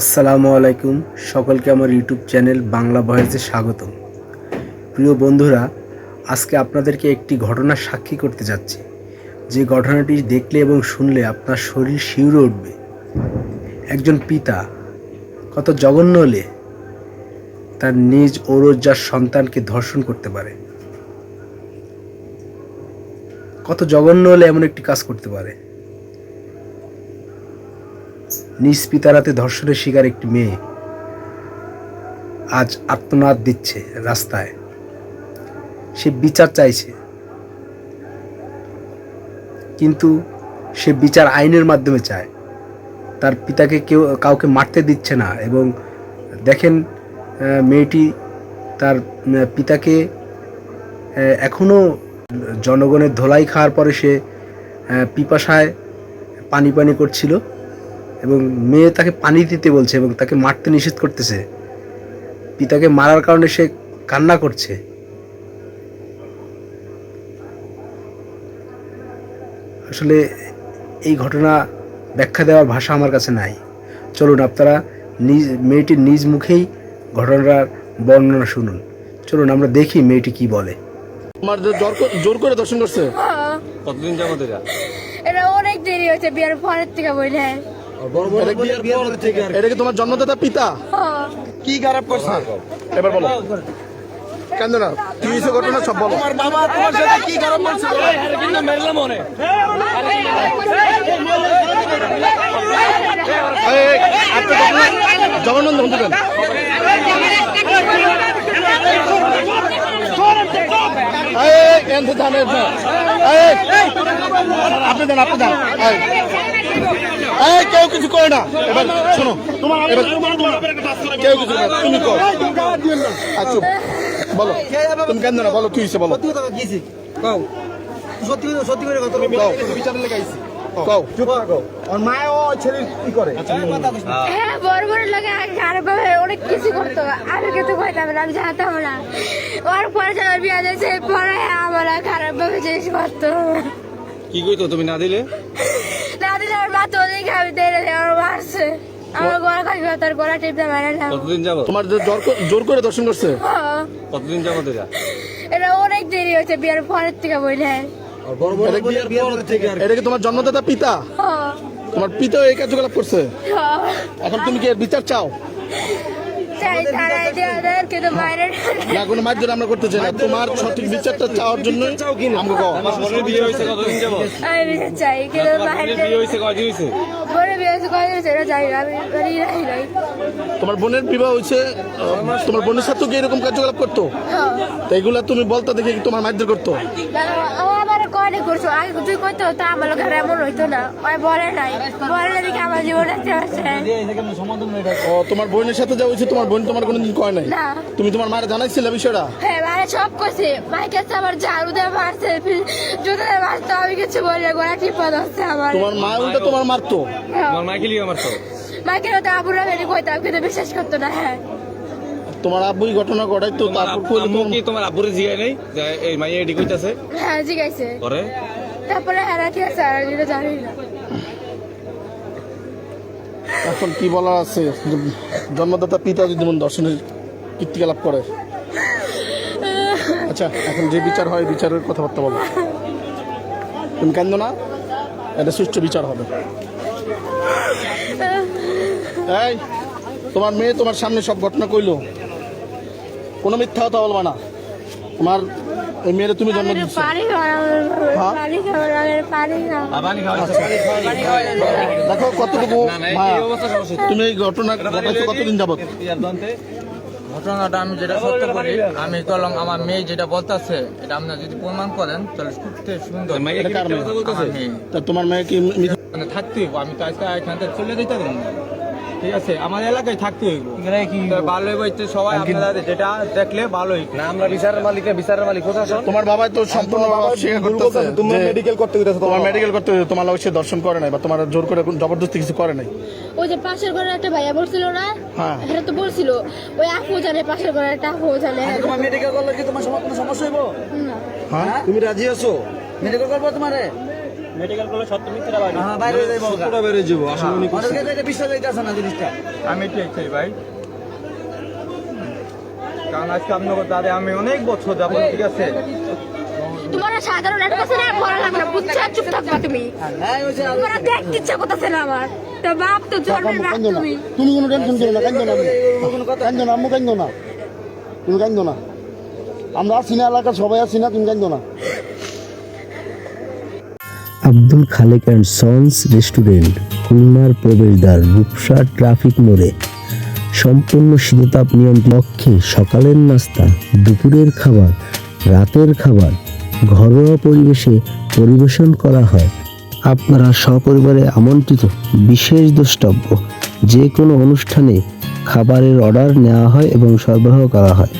আসসালামু আলাইকুম। সকলকে আমার ইউটিউব চ্যানেল বাংলা ভয়েসে স্বাগতম। প্রিয় বন্ধুরা, আজকে আপনাদেরকে একটি ঘটনার সাক্ষী করতে যাচ্ছি। যে ঘটনাটি দেখলে এবং শুনলে আপনার শরীর শিউরে উঠবে। একজন পিতা কত জঘন্য হলে তার নিজ ঔরজ্জার সন্তানকে ধর্ষণ করতে পারে। কত জঘন্য হলে এমন একটি কাজ করতে পারে। নিজ পিতারাতে ধর্ষণের শিকার একটি মেয়ে আজ আত্মনাদ দিচ্ছে রাস্তায়। সে বিচার চাইছে। কিন্তু সে বিচার আইনের মাধ্যমে চায়। তার পিতাকে কেউ কাউকে মারতে দিচ্ছে না এবং দেখেন মেয়েটি তার পিতাকে আহ, এখনও জনগণের ধোলাই খাওয়ার পরে সে পিপাসায় পানি পানি করছিল। এবং মেয়ে তাকে পানি দিতে বলছে এবং তাকে মারতে নিষেধ করতেছে। পিতাকে মারার কারণে সে কান্না করছে। আসলে এই ঘটনা ব্যাখ্যা দেওয়ার ভাষা আমার কাছে নাই। চলুন আপনারা নিজ মেয়েটির নিজ মুখেই ঘটনার বর্ণনা শুনুন। চলুন আমরা দেখি মেয়েটি কি বলে। তোমার যে জোর করে- জোর করে দর্শন করছে? হ্যাঁ, কতদিন যাব এটা এটা অনেক দেরি হয়েছে বিয়ের পরের থেকে বলে এটা কি তোমার জন্মদাতা পিতা কি খারাপ করছে এবার বলো কেন না কি হয়েছে ঘটনা সব বলো তোমার বাবা তোমার সাথে কি খারাপ করছে কিন্তু মেরলাম মনে জগন্নাথ আপনি দেন আপনি দেন এই, কেউ কিছু করে না। এবার শোনো এবার কেউ কিছু করে তুমি কর। আচ্ছা বলো তুমি কেন না বলো কি হয়েছে বলো। কও। সত্যি সত্যি করে কথা কও। বিচার লেগে কও। চুপ কর আর মায় ও ছেলে কি করে? হ্যাঁ বড় বড় লাগে খারাপ ভাবে অনেক কিছু করতো। আমি কিন্তু কইতাম না আমি জানতাম না। ওর পরে আমার বিয়ে দিয়েছে পরে আমার খারাপ ভাবে জিনিস করতো। কি কইতো তুমি না দিলে? আমার আমি মারছে গলা খাই তার গলা টিপতে মারে না কতদিন যাব তোমার জোর জোর করে দর্শন করছে? কতদিন যাব এটা? এটা অনেক দেরি হয়েছে বিয়ার পরের থেকে এটা কি- এটা কি তোমার জন্মদাতা পিতা? তোমার পিতা এই কার্যকলাপ করছে। এখন তুমি কি বিচার চাও? চাই তারাই দেওয়া কিন্তু বাইরে না কোনো মার্জন আমরা করতে চাই না। তোমার সঠিক বিচারটা চাওয়ার জন্য আমাকে কও। আমার বোনের বিয়ে হয়েছে কতদিন যাব আমি বিচার চাই কিন্তু বাইরে বিয়ে হয়েছে কয়দিন হয়েছে? বলে বিয়ে হয়েছে কয় হয়েছে এটা জানি না আমি বাড়ি রাখি নাই তোমার বোনের বিবাহ হয়েছে তোমার বোনের সাথে কি এরকম কার্যকলাপ করতো? হ্যাঁ। তো এগুলা তুমি বলতে দেখে কি তোমার মার্জন করতো? কয়নি করছ? আগে তুই কইতো তা? আমার লোকের এমন হইতো না। ওই বলে নাই। বলে না দেখে আমার জীবন আছে ও তোমার বোনের সাথে যা হয়েছে তোমার বোন তোমার কোনোদিন কয় নাই? না। তুমি তোমার মায়ের জানাইছিলে বিষয়টা? হ্যাঁ মানে সব করছে মাইকে আমার ঝাড়ু দিয়ে মারছে জুতো দিয়ে মারছে আমি কিছু বলি না। গোড়া টিপা ধরছে আমার? তোমার মা উল্টা তোমার মারতো? তোমার মাইকে লিয়ে আমার তো মাইকে হতে আবুরা বেরি কইতাম কিন্তু বিশ্বাস করতো না। হ্যাঁ। তোমার আব্বুই ঘটনা ঘটাইতো তারপর কইলে আম্মু তোমার- কি তোমার আব্বুরে জিগাই নেই? যে এই মাইয়া এডি কইতাছে? হ্যাঁ জিগাইছে। করে তারপরে হ্যাঁ রাখি আছে? আর এটা জানি না। এখন কি বলা আছে? জন্মদাতা পিতা যদি মন দর্শনের কীর্তিকলাপ করে। আচ্ছা এখন যে বিচার হয় বিচারের কথাবার্তা বলো। তুমি কেন না? এটা সুষ্ঠু বিচার হবে। এই তোমার মেয়ে তোমার সামনে সব ঘটনা কইলো। কোনো মিথ্যা কথা বলবা না। তোমার এই মেয়েরে তুমি জন্ম দিচ্ছ হ্যাঁ? দেখো কতটুকু না না এই অবস্থা সমস্যা। তুমি এই ঘটনা ঘটাইছো কতদিন যাবত ঘটনাটা আমি যেটা সত্য বলি আমি কলম আমার মেয়ে যেটা বলতেছে এটা আপনারা যদি প্রমাণ করেন তাহলে সত্যি সুন্দর। তোমার মেয়ে কি মিথ্যা মানে থাকতে হইব আমি তো আজকে এখান থেকে চলে যেতে পারব না। ঠিক আছে আমার এলাকায় থাকতে হইব। ভালো হইব হচ্ছে সবাই আপনারা যেটা দেখলে ভালো হইব। না আমরা বিচারের মালিক বিচারের মালিক আছো তোমার বাবা তো সম্পূর্ণ স্বীকার করতেছে। তোমার মেডিকেল করতে গেছে তোমার মেডিকেল করতে হয়েছে, তোমার লোক সে দর্শন করে নাই বা তোমার জোর করে কোন জবরদস্তি কিছু করে নাই। ওই যে পাশের ঘরে একটা ভাইয়া বলছিল না? হ্যাঁ। এটা তো বলছিল। ওই আপু জানে পাশের ঘরে একটা আপু জানে। তোমার মেডিকেল করলে কি তোমার কোনো সমস্যা হইব? না। হ্যাঁ? তুমি রাজি আছো? মেডিকেল করব তোমারে? হ্যাঁ বাইরে যাইবো পুরো বাইরে যাব আসলে উনি এটা বিশ্বাস হইতাছে না জিনিসটা। আমি ঠিক চাই ভাই? কারণ আজকে আপনার দাদা আমি অনেক বছর যাব ঠিক আছে? তোমার সাধারণ একটা কথা না করা লাগবে না বুঝছ? চুপ থাকবা তুমি। হ্যাঁ ওই যে তোমার দেখতে ইচ্ছা করতেছে না আমার। তো বাপ তো জন্মের বাপ তুমি। তুমি কোনো টেনশন করো না কান্দো না কান্দো না আম্মু কান্দো না। তুমি কান্দো না। আমরা আছি না এলাকার সবাই আছি না তুমি কান্দো না। খালেক অ্যান্ড সন্স রেস্টুরেন্ট, খুলনার প্রবেশদ্বার, রূপসা ট্রাফিক মোড়ে। সম্পূর্ণ শীততাপ নিয়ন্ত্রণ লক্ষ্যে সকালের নাস্তা, দুপুরের খাবার, রাতের খাবার ঘরোয়া পরিবেশে পরিবেশন করা হয়। আপনারা সপরিবারে আমন্ত্রিত বিশেষ দ্রষ্টব্য, যে কোনো অনুষ্ঠানে খাবারের অর্ডার নেওয়া হয় এবং সরবরাহ করা হয়।